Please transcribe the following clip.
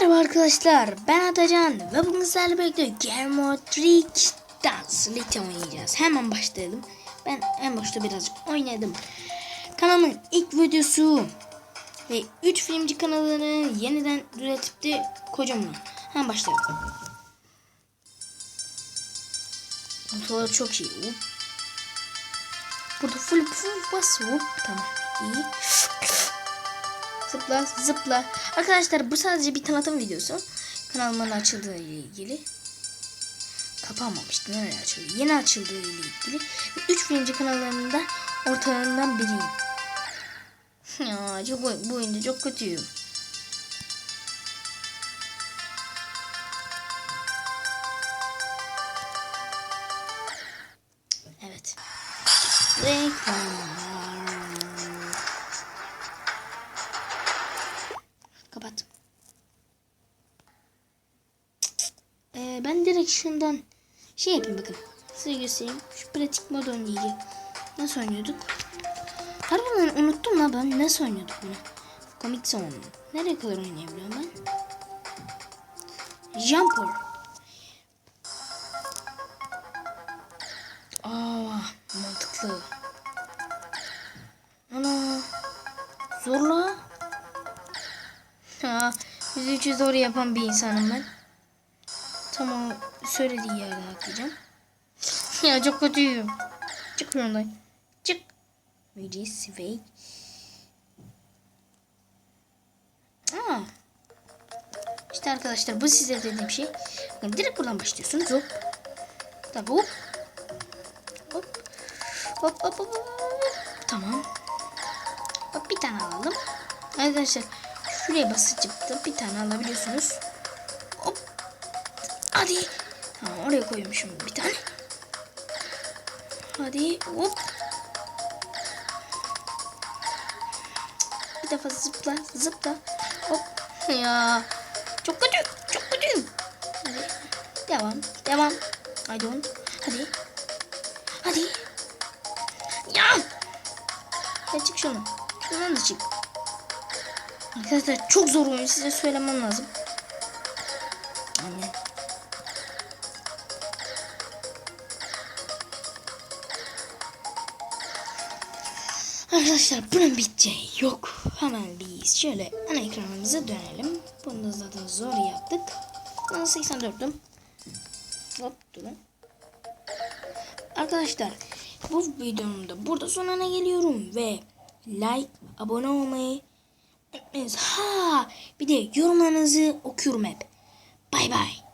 Merhaba arkadaşlar ben Atacan ve bugün sizlerle birlikte Trick Dance Lite oynayacağız. Hemen başlayalım. Ben en başta birazcık oynadım. Kanalımın ilk videosu ve 3 filmci kanalını yeniden üretip de kocaman. Hemen başlayalım. Motorlar çok iyi. Burada full full bas. Tamam. iyi. Zıpla zıpla. Arkadaşlar bu sadece bir tanıtım videosu. Kanalımın açıldığı ile ilgili. Kapanmamıştı. Nereye açıldı? Yeni açıldığı ile ilgili. Ve 3 birinci kanallarında ortalarından biriyim. ya çok, bu oyunda çok kötüyüm. Evet. Reklamlar. Ee, ben direkt şundan şey yapayım bakın. Size göstereyim. Şu pratik mod oynayacağım. Nasıl oynuyorduk? Harbiden unuttum la ben. Nasıl oynuyorduk bunu? Komik zaman. Nereye kadar oynayabiliyorum ben? Jumper. Aa, mantıklı. Ana. Zorla. Ha, yüz üçü zor yapan bir insanım ben. Tamam söylediği yerde atlayacağım. ya çok kötüyüm. Çık şuradan. Çık. Meclis ve... Aa. İşte arkadaşlar bu size dediğim şey. Bakın direkt buradan başlıyorsunuz. Hop. Tabii hop. Hop. Hop hop hop. Tamam. Hop bir tane alalım. Arkadaşlar şuraya basıp bir tane alabiliyorsunuz. Hop. Hadi. Tamam oraya koymuşum bir tane. Hadi hop. Bir defa zıpla zıpla. Hop. Ya. Çok kötü. Çok kötü. Hadi. Devam. Devam. Haydi oğlum. Hadi. Hadi. Ya. Ya çık şunu. Şundan da çık. Arkadaşlar çok zor oyun size söylemem lazım. Anne. Arkadaşlar bunun biteceği yok. Hemen biz şöyle ana ekranımıza dönelim. Bunu da zaten zor yaptık. Ben 84'tüm. Hop durun. Arkadaşlar bu videonun da burada sonuna geliyorum ve like, abone olmayı unutmayınız. Ha bir de yorumlarınızı okuyorum hep. Bay bay.